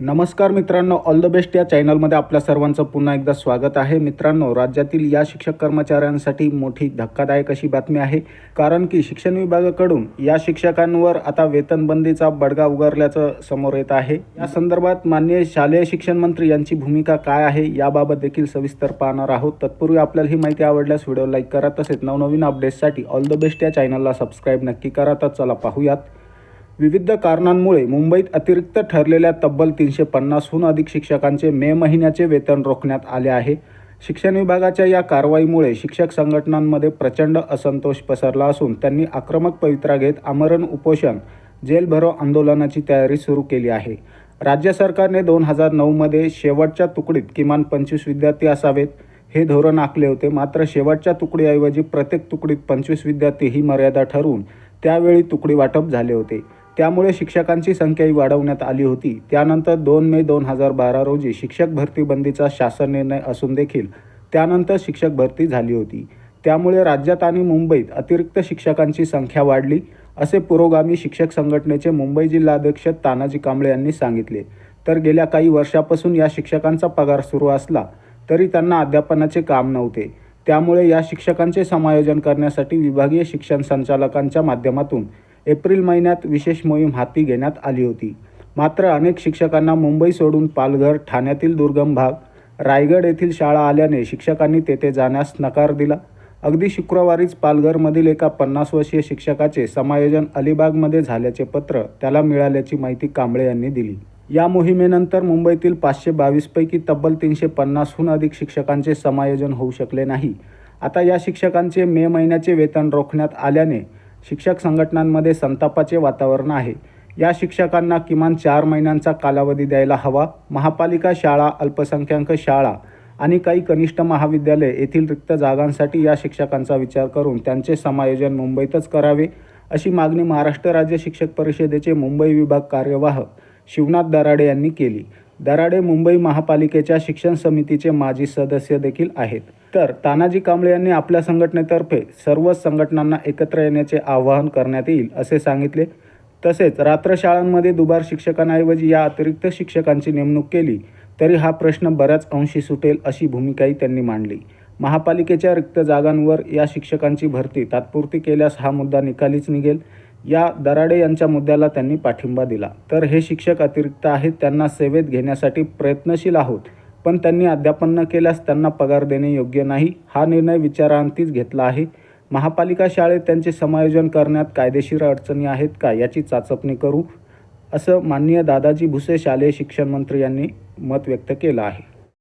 नमस्कार मित्रांनो all the best या चॅनलमध्ये आपल्या सर्वांचं पुन्हा एकदा स्वागत आहे. मित्रांनो राज्यातील या शिक्षक कर्मचाऱ्यांसाठी मोठी धक्कादायक अशी बातमी आहे. कारण की शिक्षण विभागाकडून या शिक्षकांवर आता वेतनबंदीचा बडगा उगारल्याचं समोर येत आहे. या संदर्भात माननीय शालेय शिक्षण मंत्री यांची भूमिका काय आहे याबाबत देखील सविस्तर पाहणार आहोत. तत्पूर्वी आपल्याला ही माहिती आवडल्यास व्हिडिओ लाईक करा तसेच नवनवीन अपडेट्ससाठी ऑल द बेस्ट या चॅनलला सबस्क्राईब नक्की करा. तर चला पाहूयात. विविध कारणांमुळे मुंबईत अतिरिक्त ठरलेल्या तब्बल तीनशे पन्नासहून अधिक शिक्षकांचे मे महिन्याचे वेतन रोखण्यात आले आहे. शिक्षण विभागाच्या या कारवाईमुळे शिक्षक संघटनांमध्ये प्रचंड असंतोष पसरला असून त्यांनी आक्रमक पवित्रा घेत आमरण उपोषण जेल भरो आंदोलनाची तयारी सुरू केली आहे. राज्य सरकारने दोन हजार नऊमध्ये शेवटच्या तुकडीत किमान पंचवीस विद्यार्थी असावेत हे धोरण आखले होते. मात्र शेवटच्या तुकडीऐवजी प्रत्येक तुकडीत पंचवीस विद्यार्थी ही मर्यादा ठरवून त्यावेळी तुकडी वाटप झाले होते. त्यामुळे शिक्षकांची संख्याही वाढवण्यात आली होती. त्यानंतर दोन मे दोन हजार बारा रोजी शिक्षक भरती बंदीचा शासन निर्णय असून देखील त्यानंतर शिक्षक भरती झाली होती. त्यामुळे राज्यात आणि मुंबईत अतिरिक्त शिक्षकांची संख्या वाढली असे पुरोगामी शिक्षक संघटनेचे मुंबई जिल्हाध्यक्ष तानाजी कांबळे यांनी सांगितले. तर गेल्या काही वर्षापासून या शिक्षकांचा पगार सुरू असला तरी त्यांना अध्यापनाचे काम नव्हते. त्यामुळे या शिक्षकांचे समायोजन करण्यासाठी विभागीय शिक्षण संचालकांच्या माध्यमातून एप्रिल महिन्यात विशेष मोहीम हाती घेण्यात आली होती. मात्र अनेक शिक्षकांना मुंबई सोडून पालघर ठाण्यातील दुर्गम भाग रायगड येथील शाळा आल्याने शिक्षकांनी तेथे जाण्यास नकार दिला. अगदी शुक्रवारीच पालघरमधील एका पन्नास वर्षीय शिक्षकाचे समायोजन अलिबागमध्ये झाल्याचे पत्र त्याला मिळाल्याची माहिती कांबळे यांनी दिली. या मोहिमेनंतर मुंबईतील पाचशे बावीसपैकी तब्बल तीनशे पन्नासहून अधिक शिक्षकांचे समायोजन होऊ शकले नाही. आता या शिक्षकांचे मे महिन्याचे वेतन रोखण्यात आल्याने शिक्षक संघटनांमध्ये संतापाचे वातावरण आहे. या शिक्षकांना किमान चार महिन्यांचा कालावधी द्यायला हवा. महापालिका शाळा अल्पसंख्याक शाळा आणि काही कनिष्ठ महाविद्यालय येथील रिक्त जागांसाठी या शिक्षकांचा विचार करून त्यांचे समायोजन मुंबईतच करावे अशी मागणी महाराष्ट्र राज्य शिक्षक परिषदेचे मुंबई विभाग कार्यवाह शिवनाथ दराडे यांनी केली. दराडे मुंबई महापालिकेच्या शिक्षण समितीचे माजी सदस्य देखील आहेत. तर तानाजी कांबळे यांनी आपल्या संघटनेतर्फे सर्वच संघटनांना एकत्र येण्याचे आवाहन करण्यात येईल असे सांगितले. तसेच रात्र शाळांमध्ये दुबार शिक्षकांऐवजी या अतिरिक्त शिक्षकांची नेमणूक केली तरी हा प्रश्न बऱ्याच अंशी सुटेल अशी भूमिकाही त्यांनी मांडली. महापालिकेच्या रिक्त जागांवर या शिक्षकांची भरती तात्पुरती केल्यास हा मुद्दा निकालीच निघेल. या दराडे यांच्या मुद्द्याला त्यांनी पाठिंबा दिला. तर हे शिक्षक अतिरिक्त आहेत त्यांना सेवेत घेण्यासाठी प्रयत्नशील आहोत. पण त्यांनी अध्यापन न केल्यास त्यांना पगार देणे योग्य नाही हा निर्णय विचारांतीच घेतला आहे. महापालिका शाळेत त्यांचे समायोजन करण्यात कायदेशीर अडचणी आहेत का याची चाचपणी करू असं माननीय दादाजी भुसे शालेय शिक्षण मंत्री यांनी मत व्यक्त केलं आहे.